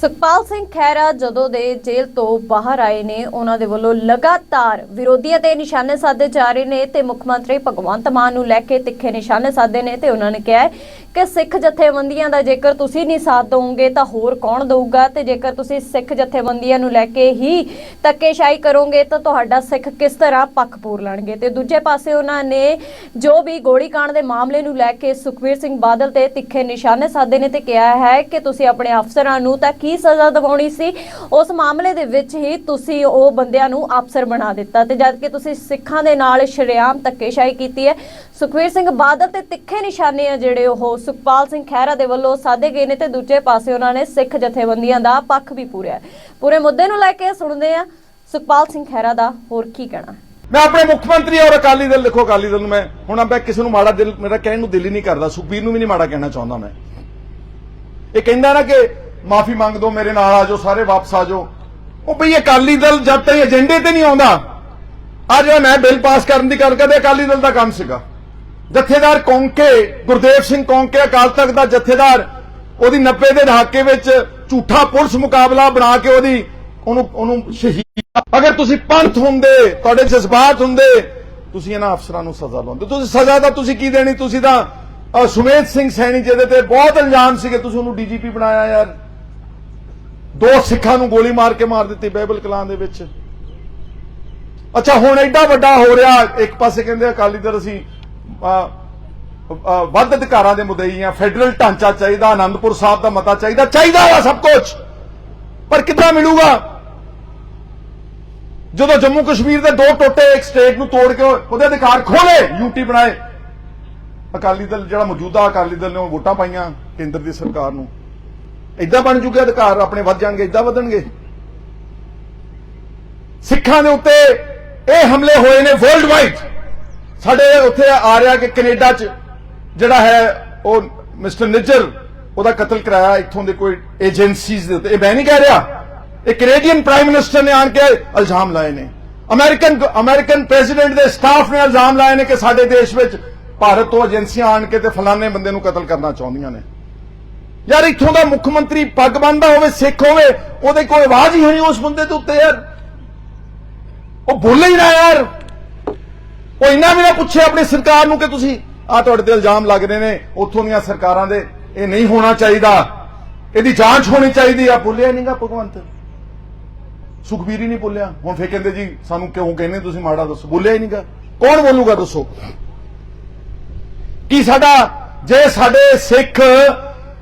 ਸੁਖਪਾਲ ਸਿੰਘ ਖਹਿਰਾ ਜਦੋਂ ਦੇ ਜੇਲ੍ਹ ਤੋਂ ਬਾਹਰ ਆਏ ਨੇ, ਉਹਨਾਂ ਦੇ ਵੱਲੋਂ ਲਗਾਤਾਰ ਵਿਰੋਧੀਆਂ ਤੇ ਨਿਸ਼ਾਨੇ ਸਾਧੇ ਜਾ ਰਹੇ ਨੇ ਤੇ ਮੁੱਖ ਮੰਤਰੀ ਭਗਵੰਤ ਮਾਨ ਨੂੰ ਲੈ ਕੇ ਤਿੱਖੇ ਨਿਸ਼ਾਨੇ ਸਾਧੇ ਨੇ ਤੇ ਉਹਨਾਂ ਨੇ ਕਿਹਾ ਕਿ ਸਿੱਖ ਜਥੇਬੰਦੀਆਂ ਦਾ ਜੇਕਰ ਤੁਸੀਂ ਨਹੀਂ ਸਾਥ ਦਵੋਗੇ ਤਾਂ ਹੋਰ ਕੌਣ ਦਊਗਾ? ਤੇ ਜੇਕਰ ਤੁਸੀਂ ਸਿੱਖ ਜਥੇਬੰਦੀਆਂ ਨੂੰ ਲੈ ਕੇ ਹੀ ਧੱਕੇਸ਼ਾਹੀ ਕਰੋਗੇ, ਤਾਂ ਤੁਹਾਡਾ ਸਿੱਖ ਕਿਸ ਤਰ੍ਹਾਂ ਪੱਖ ਪੂਰ ਲੈਣਗੇ? ਤੇ ਦੂਜੇ ਪਾਸੇ ਉਹਨਾਂ ਨੇ ਜੋ ਵੀ ਗੋਲੀ ਕਾਂਡ ਦੇ ਮਾਮਲੇ ਨੂੰ ਲੈ ਕੇ ਸੁਖਵੀਰ ਸਿੰਘ ਬਾਦਲ ਤੇ ਤਿੱਖੇ ਨਿਸ਼ਾਨੇ ਸਾਧੇ ਨੇ ਤੇ ਕਿਹਾ ਹੈ ਕਿ ਤੁਸੀਂ ਆਪਣੇ ਅਫਸਰਾਂ ਨੂੰ ਤਾਂ ਕੀ ਸਜ਼ਾ ਦਿਵਾਉਣੀ ਸੀ? ਉਸ ਮਾਮਲੇ ਦੇ ਵਿੱਚ ਹੀ ਤੁਸੀਂ ਉਹ ਬੰਦਿਆਂ ਨੂੰ ਅਫਸਰ ਬਣਾ ਦਿੱਤਾ ਤੇ ਜਦ ਕਿ ਤੁਸੀਂ ਸਿੱਖਾਂ ਦੇ ਨਾਲ ਸ਼ਰੇਆਮ ਧੱਕੇਸ਼ਾਹੀ ਕੀਤੀ ਹੈ ਸੁਖਵੀਰ ਸਿੰਘ ਬਾਦਲ ਤੇ ਤਿੱਖੇ ਨਿਸ਼ਾਨੇ ਆ ਜਿਹੜੇ ਉਹ ਸੁਖਪਾਲ ਸਿੰਘ ਖਹਿਰਾ ਦੇ ਵੱਲੋਂ ਸਾਧੇ ਗਏ ਨੇ ਤੇ ਦੂਜੇ ਪਾਸੇ ਉਹਨਾਂ ਨੇ ਸਿੱਖ ਜਥੇਬੰਦੀਆਂ ਦਾ ਪੱਖ ਵੀ ਪੂਰਿਆ ਪੂਰੇ ਮੁੱਦੇ ਨੂੰ ਲੈ ਕੇ ਸੁਣਦੇ ਆ ਸੁਖਪਾਲ ਸਿੰਘ ਖਹਿਰਾ ਦਾ, ਹੋਰ ਕੀ ਕਹਿਣਾ? ਮੈਂ ਆਪਣੇ ਮੁੱਖ ਮੰਤਰੀ ਔਰ ਅਕਾਲੀ ਦਲ ਲਿਖੋ ਅਕਾਲੀ ਦਲ ਨੂੰ ਮੈਂ, ਹੁਣ ਮੈਂ ਕਿਸੇ ਨੂੰ ਮਾੜਾ ਦਿਲ, ਮੇਰਾ ਕਹਿਣ ਨੂੰ ਦਿਲ ਹੀ ਨਹੀਂ ਕਰਦਾ, ਸੁਖਬੀਰ ਨੂੰ ਵੀ ਨਹੀਂ ਮਾੜਾ ਕਹਿਣਾ ਚਾਹੁੰਦਾ ਮੈਂ। ਇਹ ਕਹਿੰਦਾ ਨਾ ਕਿ ਮਾਫੀ ਮੰਗ ਦੋ, ਮੇਰੇ ਨਾਲ ਆ ਜਾਓ, ਸਾਰੇ ਵਾਪਸ ਆ ਜਾਓ। ਉਹ ਬਈ ਅਕਾਲੀ ਦਲ ਜਦ ਤੱਕ ਏਜੰਡੇ ਤੇ ਨਹੀਂ ਆਉਂਦਾ ਆ ਜਿਹੜਾ ਮੈਂ ਬਿੱਲ ਪਾਸ ਕਰਨ ਦੀ ਗੱਲ ਕਰਦੇ ਅਕਾਲੀ ਦਲ ਦਾ ਕੰਮ ਸੀਗਾ। ਜਥੇਦਾਰ ਕੌਂਕੇ, ਗੁਰਦੇਵ ਸਿੰਘ ਕੌਂਕੇ, ਅਕਾਲ ਤਖਤ ਦਾ ਜਥੇਦਾਰ, ਉਹਦੀ 90 ਦੇ ਦਹਾਕੇ ਵਿੱਚ ਝੂਠਾ ਪੁਲਿਸ ਮੁਕਾਬਲਾ ਬਣਾ ਕੇ ਉਹਦੀ, ਉਹਨੂੰ ਉਹਨੂੰ ਸ਼ਹੀਦ ਅਗਰ ਤੁਸੀਂ ਪੰਥ ਹੁੰਦੇ, ਤੁਹਾਡੇ ਜਜ਼ਬਾਤ ਹੁੰਦੇ, ਤੁਸੀਂ ਇਹਨਾਂ ਅਫਸਰਾਂ ਨੂੰ ਸਜ਼ਾ ਲਾਉਂਦੇ ਤੁਸੀਂ ਸਜ਼ਾ ਤਾਂ ਤੁਸੀਂ ਕੀ ਦੇਣੀ? ਤੁਸੀਂ ਤਾਂ ਸੁਮੇਧ ਸਿੰਘ ਸੈਣੀ ਜਿਹਦੇ ਤੇ ਬਹੁਤ ਇਲਜ਼ਾਮ ਸੀਗੇ, ਤੁਸੀਂ ਉਹਨੂੰ ਡੀਜੀਪੀ ਬਣਾਇਆ ਯਾਰ। ਦੋ ਸਿੱਖਾਂ ਨੂੰ ਗੋਲੀ ਮਾਰ ਕੇ ਮਾਰ ਦਿੱਤੀ ਬਾਈਬਲ ਕਲਾਂ ਦੇ ਵਿੱਚ। ਅੱਛਾ, ਹੁਣ ਐਡਾ ਵੱਡਾ ਹੋ ਰਿਹਾ, ਇੱਕ ਪਾਸੇ ਕਹਿੰਦੇ ਅਕਾਲੀ ਦਲ ਅਸੀਂ ਵੱਧ ਅਧਿਕਾਰਾਂ ਦੇ ਮੁਦਈ ਆ। ਫੈਡਰਲ ਢਾਂਚਾ ਚਾਹੀਦਾ ਆਨੰਦਪੁਰ ਸਾਹਿਬ ਦਾ ਮਤਾ ਚਾਹੀਦਾ ਚਾਹੀਦਾ ਵਾ ਸਭ ਕੁਝ ਪਰ ਕਿੱਦਾਂ ਮਿਲੂਗਾ? ਜਦੋਂ ਜੰਮੂ ਕਸ਼ਮੀਰ ਦੇ ਦੋ ਟੋਟੇ ਇੱਕ ਸਟੇਟ ਨੂੰ ਤੋੜ ਕੇ ਉਹਦੇ ਅਧਿਕਾਰ ਖੋਲੇ ਯੂਟੀ ਬਣਾਏ। ਅਕਾਲੀ ਦਲ ਜਿਹੜਾ ਮੌਜੂਦਾ ਅਕਾਲੀ ਦਲ ਨੇ, ਉਹ ਵੋਟਾਂ ਪਾਈਆਂ ਕੇਂਦਰ ਦੀ ਸਰਕਾਰ ਨੂੰ। ਇਦਾਂ ਬਣ ਚੁੱਕੇ ਅਧਿਕਾਰ, ਆਪਣੇ ਵੱਧ ਜਾਣਗੇ ਇਦਾਂ ਵਧਣਗੇ। ਸਿੱਖਾਂ ਦੇ ਉੱਤੇ ਇਹ ਹਮਲੇ ਹੋਏ ਨੇ ਵਰਲਡ ਵਾਈਡ ਸਾਡੇ ਉੱਥੇ ਆ ਰਿਹਾ ਕਿ ਕੈਨੇਡਾ 'ਚ ਜਿਹੜਾ ਹੈ ਉਹ ਮਿਸਟਰ ਨਿੱਜਰ, ਉਹਦਾ ਕਤਲ ਕਰਾਇਆ, ਇੱਥੋਂ ਦੇ ਕੋਈ ਏਜੰਸੀਜ਼ ਦੇ ਉੱਤੇ। ਇਹ ਮੈਂ ਨਹੀਂ ਕਹਿ ਰਿਹਾ। ਇਹ ਕੈਨੇਡੀਅਨ ਪ੍ਰਾਈਮ ਮਿਨਿਸਟਰ ਨੇ ਆਣ ਕੇ ਇਲਜ਼ਾਮ ਲਾਏ ਨੇ। ਅਮਰੀਕਨ ਅਮਰੀਕਨ ਪ੍ਰੈਜ਼ੀਡੈਂਟ ਦੇ ਸਟਾਫ ਨੇ ਇਲਜ਼ਾਮ ਲਾਏ ਨੇ ਕਿ ਸਾਡੇ ਦੇਸ਼ ਵਿੱਚ ਭਾਰਤ ਤੋਂ ਏਜੰਸੀਆਂ ਆਣ ਕੇ ਤੇ ਫਲਾਣੇ ਬੰਦੇ ਨੂੰ ਕਤਲ ਕਰਨਾ ਚਾਹੁੰਦੀਆਂ ਨੇ। ਯਾਰ, ਇੱਥੋਂ ਦਾ ਮੁੱਖ ਮੰਤਰੀ ਪੱਗ ਬੰਨਦਾ ਹੋਵੇ, ਸਿੱਖ ਹੋਵੇ, ਉਹਦੇ ਕੋਈ ਆਵਾਜ਼ ਹੀ ਹੈ ਨਹੀਂ ਉਸ ਬੰਦੇ ਦੇ ਉੱਤੇ, ਯਾਰ। ਉਹ ਬੋਲੇ ਹੀ ਨਾ, ਯਾਰ। ਉਹ ਇੰਨਾ ਵੀ ਨਾ ਪੁੱਛੇ ਆਪਣੀ ਸਰਕਾਰ ਨੂੰ ਕਿ ਤੁਸੀਂ ਆ ਤੁਹਾਡੇ ਤੇ ਇਲਜ਼ਾਮ ਲੱਗ ਰਹੇ ਨੇ, ਉੱਥੋਂ ਦੀਆਂ ਸਰਕਾਰਾਂ ਦੇ, ਇਹ ਨਹੀਂ ਹੋਣਾ ਚਾਹੀਦਾ। ਇਹਦੀ ਜਾਂਚ ਹੋਣੀ ਚਾਹੀਦੀ ਆ। ਬੋਲਿਆ ਨਹੀਂਗਾ ਭਗਵੰਤ। ਸੁਖਬੀਰ ਹੀ ਨਹੀਂ ਬੋਲਿਆ ਹੁਣ ਫੇਰ ਕਹਿੰਦੇ ਜੀ, ਸਾਨੂੰ ਕਿਉਂ ਕਹਿੰਦੇ ਤੁਸੀਂ ਮਾੜਾ ਦੱਸੋ। ਬੋਲਿਆ ਹੀ ਨਹੀਂਗਾ। ਕੌਣ ਬੋਲੂਗਾ ਦੱਸੋ? ਕੀ ਸਾਡਾ, ਜੇ ਸਾਡੇ ਸਿੱਖ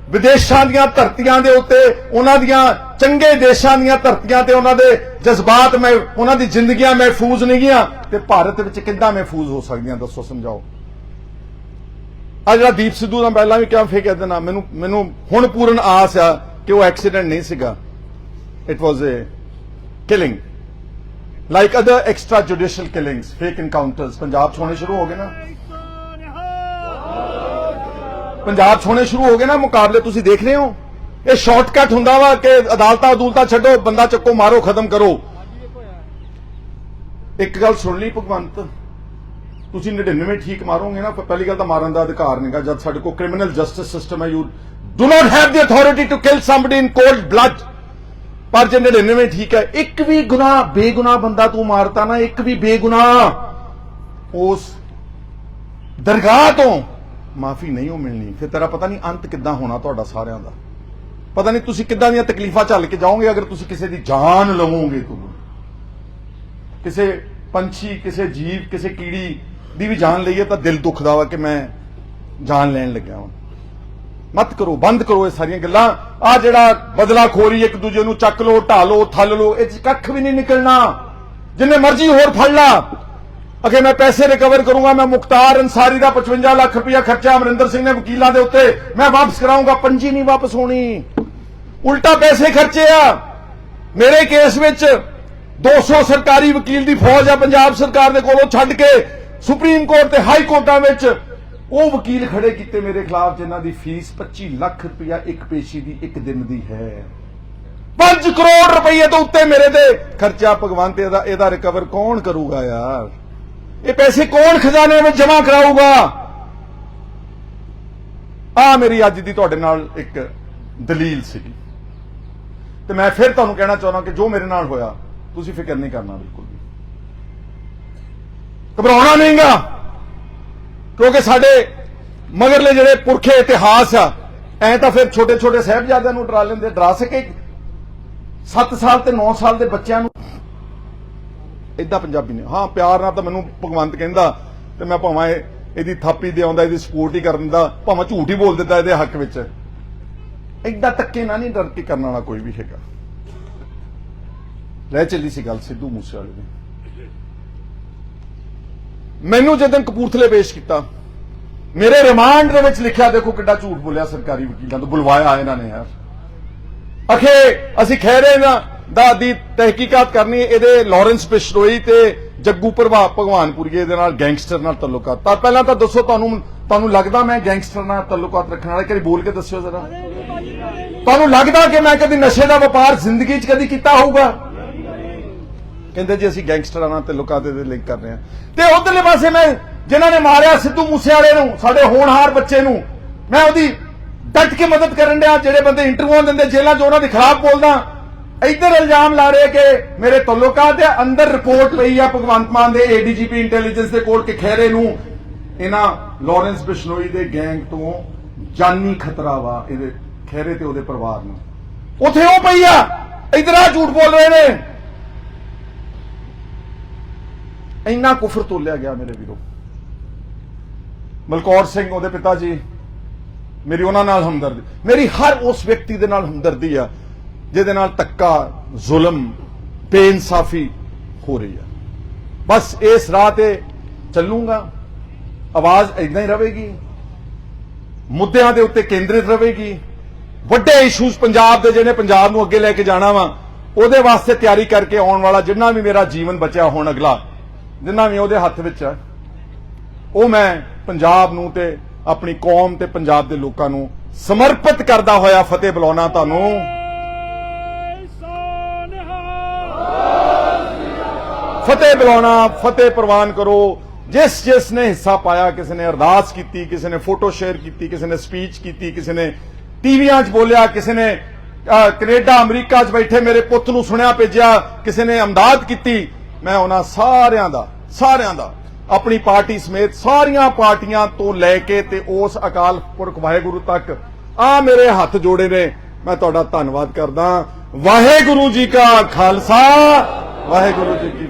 ਵਿਦੇਸ਼ਾਂ ਦੀਆਂ ਧਰਤੀਆਂ ਦੇ ਉੱਤੇ, ਉਹਨਾਂ ਦੀਆਂ ਚੰਗੇ ਦੇਸ਼ਾਂ ਦੀਆਂ ਧਰਤੀਆਂ ਤੇ ਉਹਨਾਂ ਦੇ ਜਜ਼ਬਾਤ ਮੈਂ, ਉਹਨਾਂ ਦੀ ਜ਼ਿੰਦਗੀਆਂ ਮਹਿਫੂਜ਼ ਨਹੀਂ ਗੀਆਂ ਤੇ ਭਾਰਤ ਵਿੱਚ ਕਿੱਦਾਂ ਮਹਿਫੂਜ਼ ਹੋ ਸਕਦੀਆਂ, ਦੱਸੋ, ਸਮਝਾਓ। ਆ ਜਿਹੜਾ ਦੀਪ ਸਿੱਧੂ ਦਾ ਪਹਿਲਾਂ ਵੀ ਕਿਹਾ, ਫੇਰ ਕਹਿ ਦੇਣਾ, ਮੈਨੂੰ ਮੈਨੂੰ ਹੁਣ ਪੂਰਨ ਆਸ ਆ ਕਿ ਉਹ ਐਕਸੀਡੈਂਟ ਨਹੀਂ ਸੀਗਾ। It was a killing like other extra judicial killings fake encounters Punjab 'ਚ ਹੋਣੇ ਸ਼ੁਰੂ ਹੋ ਗਏ ਨਾ। ਪੰਜਾਬ 'ਚ ਹੋਣੇ ਸ਼ੁਰੂ ਹੋ ਗਏ ਨਾ, ਮੁਕਾਬਲੇ ਤੁਸੀਂ ਦੇਖ ਰਹੇ ਹੋ। ਇਹ ਸ਼ਾਰਟਕਟ ਹੁੰਦਾ ਵਾ ਕਿ ਅਦਾਲਤਾਂ ਅਦੂਲਤਾਂ ਛੱਡੋ, ਬੰਦਾ ਚੱਕੋ ਮਾਰੋ, ਖਤਮ ਕਰੋ। ਇੱਕ ਗੱਲ ਸੁਣ ਲਈ ਭਗਵੰਤ, ਤੁਸੀਂ 99 ਠੀਕ ਮਾਰੋਗੇ ਨਾ, ਪਹਿਲੀ ਗੱਲ ਤਾਂ ਮਾਰਨ ਦਾ ਅਧਿਕਾਰ ਨਹੀਂਗਾ ਜਦ ਸਾਡੇ ਕੋਲ ਕ੍ਰਿਮੀਨਲ ਜਸਟਿਸ ਸਿਸਟਮ ਹੈ you do not have the authority to kill somebody in cold blood ਪਰ ਜੇ 99 ਠੀਕ ਹੈ, ਇੱਕ ਵੀ ਗੁਨਾਹ, ਬੇਗੁਨਾਹ ਬੰਦਾ ਤੂੰ ਮਾਰਤਾ ਨਾ, ਇੱਕ ਵੀ ਬੇਗੁਨਾਹ, ਉਸ ਦਰਗਾਹ ਤੋਂ ਮਾਫੀ ਨਹੀਂ ਉਹ ਮਿਲਣੀ। ਫਿਰ ਤੇਰਾ ਪਤਾ ਨਹੀਂ ਅੰਤ ਕਿੱਦਾਂ ਹੋਣਾ ਤੁਹਾਡਾ ਸਾਰਿਆਂ ਦਾ। ਪਤਾ ਨਹੀਂ ਤੁਸੀਂ ਕਿੱਦਾਂ ਦੀਆਂ ਤਕਲੀਫਾਂ ਝੱਲ ਕੇ ਜਾਓਗੇ ਅਗਰ ਤੁਸੀਂ ਕਿਸੇ ਦੀ ਜਾਨ ਲਵੋਗੇ ਤੂੰ ਕਿਸੇ ਪੰਛੀ, ਕਿਸੇ ਜੀਵ, ਕਿਸੇ ਕੀੜੀ ਦੀ ਵੀ ਜਾਨ ਲਈਏ ਤਾਂ ਦਿਲ ਦੁਖਦਾ ਵਾ ਕਿ ਮੈਂ ਜਾਨ ਲੈਣ ਲੱਗਿਆ ਹਾਂ ਮਤ ਕਰੋ, ਬੰਦ ਕਰੋ ਇਹ ਸਾਰੀਆਂ ਗੱਲਾਂ। ਆ ਜਿਹੜਾ ਬਦਲਾ ਖੋਰੀ ਇੱਕ ਦੂਜੇ ਨੂੰ ਚੱਕ ਲੋ ਢਾਲੋ ਥੱਲ ਲੋ ਇਹ 'ਚ ਕੱਖ ਵੀ ਨਹੀਂ ਨਿਕਲਣਾ। ਜਿੰਨੇ ਮਰਜ਼ੀ ਹੋਰ ਫੜ ਲਾ। ਅਗੇ ਮੈਂ ਪੈਸੇ ਰਿਕਵਰ ਕਰੂੰਗਾ, ਮੈਂ ਮੁਖਤਾਰ ਅੰਸਾਰੀ ਦਾ 55 ਲੱਖ ਰੁਪਇਆ ਖਰਚਾ ਅਮਰਿੰਦਰ ਸਿੰਘ ਨੇ ਵਕੀਲਾਂ ਦੇ ਉੱਤੇ, ਮੈਂ ਵਾਪਸ ਕਰਾਉਂਗਾ ਪੰਜੀ ਨਹੀਂ ਵਾਪਸ ਹੋਣੀ। ਉਲਟਾ ਪੈਸੇ ਖਰਚੇ ਆ। ਮੇਰੇ ਕੇਸ ਵਿੱਚ 200 ਸਰਕਾਰੀ ਵਕੀਲ ਦੀ ਫੌਜ ਆ ਪੰਜਾਬ ਸਰਕਾਰ ਦੇ ਕੋਲੋਂ ਛੱਡ ਕੇ ਸੁਪਰੀਮ ਕੋਰਟ ਤੇ ਹਾਈ ਕੋਰਟਾਂ ਵਿੱਚ। ਉਹ ਵਕੀਲ ਖੜੇ ਕੀਤੇ ਮੇਰੇ ਖਿਲਾਫ, ਜਿਨ੍ਹਾਂ ਦੀ ਫੀਸ 25 ਲੱਖ ਰੁਪਇਆ ਇੱਕ ਪੇਸ਼ੀ ਦੀ ਇੱਕ ਦਿਨ ਦੀ ਹੈ। 5 ਕਰੋੜ ਰੁਪਏ ਤੋਂ ਉੱਤੇ ਮੇਰੇ ਤੇ ਖਰਚਾ ਭਗਵੰਤ ਇਹਦਾ ਇਹਦਾ ਰਿਕਵਰ ਕੌਣ ਕਰੂਗਾ ਯਾਰ? ਇਹ ਪੈਸੇ ਕੌਣ ਖਜ਼ਾਨੇ ਵਿੱਚ ਜਮ੍ਹਾਂ ਕਰਾਊਗਾ? ਆ ਮੇਰੀ ਅੱਜ ਦੀ ਤੁਹਾਡੇ ਨਾਲ ਇੱਕ ਦਲੀਲ ਸੀਗੀ ਤੇ ਮੈਂ ਫਿਰ ਤੁਹਾਨੂੰ ਕਹਿਣਾ ਚਾਹੁੰਦਾ ਕਿ ਜੋ ਮੇਰੇ ਨਾਲ ਹੋਇਆ, ਤੁਸੀਂ ਫਿਕਰ ਨਹੀਂ ਕਰਨਾ ਬਿਲਕੁਲ ਵੀ। ਘਬਰਾਉਣਾ ਨਹੀਂਗਾ, ਕਿਉਂਕਿ ਸਾਡੇ ਮਗਰਲੇ ਜਿਹੜੇ ਪੁਰਖੇ ਇਤਿਹਾਸ ਆ, ਐ ਤਾਂ ਫਿਰ ਛੋਟੇ ਛੋਟੇ ਸਾਹਿਬਜ਼ਾਦਿਆਂ ਨੂੰ ਡਰਾ ਲੈਂਦੇ, ਡਰਾ ਸਕੇ। 7 ਸਾਲ ਤੇ 9 ਸਾਲ ਦੇ ਬੱਚਿਆਂ ਨੂੰ ਇਦਾਂ ਪੰਜਾਬੀ ਨੇ। ਹਾਂ, ਪਿਆਰ ਨਾਲ ਤਾਂ ਮੈਨੂੰ ਭਗਵੰਤ ਕਹਿੰਦਾ ਤੇ ਮੈਂ ਭਾਵੇਂ ਇਹਦੀ ਥਾਪੀ ਦੇ ਆਉਂਦਾ, ਇਹਦੀ ਸਪੋਰਟ ਹੀ ਕਰ ਦਿੰਦਾ ਭਾਵੇਂ ਝੂਠ ਹੀ ਬੋਲ ਦਿੰਦਾ ਇਹਦੇ ਹੱਕ ਵਿੱਚ। ਇਦਾਂ ਤੱਕੇ ਨਾ ਨਹੀਂ ਡਰ ਕੇ ਕਰਨ ਵਾਲਾ ਕੋਈ ਵੀ ਹੈਗਾ। ਲੈ ਚੱਲੀ ਸੀ ਗੱਲ ਸਿੱਧੂ ਮੂਸੇਵਾਲੇ ਦੀ। ਮੈਨੂੰ ਜਦੋਂ ਕਪੂਰਥਲੇ ਪੇਸ਼ ਕੀਤਾ, ਮੇਰੇ ਰਿਮਾਂਡ ਦੇ ਵਿੱਚ ਲਿਖਿਆ, ਦੇਖੋ ਕਿੱਡਾ ਝੂਠ ਬੋਲਿਆ ਸਰਕਾਰੀ ਵਕੀਲਾਂ ਤੋਂ, ਬੁਲਵਾਇਆ ਇਹਨਾਂ ਨੇ ਯਾਰ। ਅਖੇ, ਅਸੀਂ ਖਹਿਰੇ ਨਾ ਦਾ ਦੀ ਤਹਿਕੀਕਾਤ ਕਰਨੀ ਇਹਦੇ ਲਾਰੈਂਸ ਬਿਸ਼ਨੋਈ ਤੇ ਜੱਗੂ ਪ੍ਰਭਾ ਭਗਵਾਨਪੁਰੀਏ ਦੇ ਨਾਲ ਗੈਂਗਸਟਰ ਨਾਲ ਤਾਲੁਕਾਤ ਤਾਂ ਪਹਿਲਾਂ ਤਾਂ ਦੱਸੋ ਤੁਹਾਨੂੰ ਤੁਹਾਨੂੰ ਲੱਗਦਾ ਮੈਂ ਗੈਂਗਸਟਰ ਨਾਲ ਤਾਲੁਕਾਤ ਰੱਖਣ ਵਾਲਾ? ਕਰੀ ਬੋਲ ਕੇ ਦੱਸਿਓ ਜ਼ਰਾ। ਤੁਹਾਨੂੰ ਲੱਗਦਾ ਕਿ ਮੈਂ ਕਦੀ ਨਸ਼ੇ ਦਾ ਵਪਾਰ ਜ਼ਿੰਦਗੀ 'ਚ ਕਦੀ ਕੀਤਾ ਹੋਊਗਾ? ਕਹਿੰਦੇ ਜੀ ਅਸੀਂ ਗੈਂਗਸਟਰਾਂ ਨਾਲ ਤਾਲੁਕਾਤ ਦੇ ਲਿੰਕ ਕਰ ਰਹੇ ਹਾਂ। ਤੇ ਉਧਰਲੇ ਪਾਸੇ ਮੈਂ, ਜਿਨ੍ਹਾਂ ਨੇ ਮਾਰਿਆ ਸਿੱਧੂ ਮੂਸੇਵਾਲੇ ਨੂੰ, ਸਾਡੇ ਹੋਣਹਾਰ ਬੱਚੇ ਨੂੰ, ਮੈਂ ਉਹਦੀ ਡਟ ਕੇ ਮਦਦ ਕਰਨ ਡਿਆ, ਜਿਹੜੇ ਬੰਦੇ ਇੰਟਰਵਿਊ ਦਿੰਦੇ ਜੇਲ੍ਹਾਂ 'ਚ, ਉਹਨਾਂ ਦੇ ਖਿਲਾਫ ਬੋਲਦਾ। ਇੱਧਰ ਇਲਜ਼ਾਮ ਲਾ ਰਹੇ ਕਿ ਮੇਰੇ ਤਾਲੁਕਾਤ ਦੇ ਅੰਦਰ ਰਿਪੋਰਟ ਪਈ ਆ ਭਗਵੰਤ ਮਾਨ ਦੇ ਏਡੀਜੀਪੀ ਇੰਟੈਲੀਜੈਂਸ ਦੇ ਕੋਲ ਕਿ ਖੈਰੇ ਨੂੰ ਇਹਨਾਂ ਲਾਰੈਂਸ ਬਿਸ਼ਨੋਈ ਦੇ ਗੈਂਗ ਤੋਂ ਜਾਨੀ ਖਤਰਾ ਵਾ ਇਹਦੇ ਖੈਰੇ ਤੇ ਉਹਦੇ ਪਰਿਵਾਰ ਨੂੰ। ਉਥੇ ਉਹ ਪਈ ਆ। ਇਧਰ ਆ ਝੂਠ ਬੋਲ ਰਹੇ ਨੇ। ਇੰਨਾ ਕੁਫਰ ਤੋਲਿਆ ਗਿਆ ਮੇਰੇ ਵੀਰੋ। ਮਲਕੌਰ ਸਿੰਘ, ਉਹਦੇ ਪਿਤਾ ਜੀ, ਮੇਰੀ ਉਹਨਾਂ ਨਾਲ ਹਮਦਰਦੀ, ਮੇਰੀ ਹਰ ਉਸ ਵਿਅਕਤੀ ਦੇ ਨਾਲ ਹਮਦਰਦੀ ਆ। ਜਿਹਦੇ ਨਾਲ ਧੱਕਾ, ਜ਼ੁਲਮ, ਬੇਇਨਸਾਫੀ ਹੋ ਰਹੀ ਆ ਬਸ ਇਸ ਰਾਹ ਤੇ ਚੱਲੂਗਾ। ਆਵਾਜ਼ ਇਦਾਂ ਹੀ ਰਹੇਗੀ। ਮੁੱਦਿਆਂ ਦੇ ਉੱਤੇ ਕੇਂਦਰਿਤ ਰਹੇਗੀ। ਵੱਡੇ ਇਸ਼ੂਜ਼ ਪੰਜਾਬ ਦੇ ਜਿਹੜੇ ਪੰਜਾਬ ਨੂੰ ਅੱਗੇ ਲੈ ਕੇ ਜਾਣਾ ਵਾ, ਉਹਦੇ ਵਾਸਤੇ ਤਿਆਰੀ ਕਰਕੇ ਆਉਣ ਵਾਲਾ ਜਿੰਨਾ ਵੀ ਮੇਰਾ ਜੀਵਨ ਬਚਿਆ ਹੁਣ ਅਗਲਾ, ਜਿੰਨਾ ਵੀ ਉਹਦੇ ਹੱਥ ਵਿੱਚ ਹੈ ਉਹ ਮੈਂ ਪੰਜਾਬ ਨੂੰ ਤੇ ਆਪਣੀ ਕੌਮ ਤੇ ਪੰਜਾਬ ਦੇ ਲੋਕਾਂ ਨੂੰ ਸਮਰਪਿਤ ਕਰਦਾ ਹੋਇਆ ਫਤਿਹ ਬੁਲਾਉਣਾ ਤੁਹਾਨੂੰ। ਫਤਿਹ ਬੁਲਾਉਣਾ ਫਤਿਹ ਪ੍ਰਵਾਨ ਕਰੋ। ਜਿਸ ਜਿਸ ਨੇ ਹਿੱਸਾ ਪਾਇਆ, ਕਿਸੇ ਨੇ ਅਰਦਾਸ ਕੀਤੀ, ਕਿਸੇ ਨੇ ਫੋਟੋ ਸ਼ੇਅਰ ਕੀਤੀ, ਕਿਸੇ ਨੇ ਸਪੀਚ ਕੀਤੀ, ਕਿਸੇ ਨੇ ਟੀਵੀਆਂ 'ਚ ਬੋਲਿਆ, ਕਿਸੇ ਨੇ ਕੈਨੇਡਾ, ਅਮਰੀਕਾ 'ਚ ਬੈਠੇ ਮੇਰੇ ਪੁੱਤ ਨੂੰ ਸੁਣਿਆ ਭੇਜਿਆ, ਕਿਸੇ ਨੇ ਅਮਦਾਦ ਕੀਤੀ, ਮੈਂ ਉਹਨਾਂ ਸਾਰਿਆਂ ਦਾ ਸਾਰਿਆਂ ਦਾ, ਆਪਣੀ ਪਾਰਟੀ ਸਮੇਤ ਸਾਰੀਆਂ ਪਾਰਟੀਆਂ ਤੋਂ ਲੈ ਕੇ ਤੇ ਉਸ ਅਕਾਲ ਪੁਰਖ ਵਾਹਿਗੁਰੂ ਤੱਕ, ਆ ਮੇਰੇ ਹੱਥ ਜੋੜੇ ਨੇ। ਮੈਂ ਤੁਹਾਡਾ ਧੰਨਵਾਦ ਕਰਦਾ। ਵਾਹਿਗੁਰੂ ਜੀ ਕਾ ਖਾਲਸਾ, ਵਾਹਿਗੁਰੂ ਜੀ ਕੀ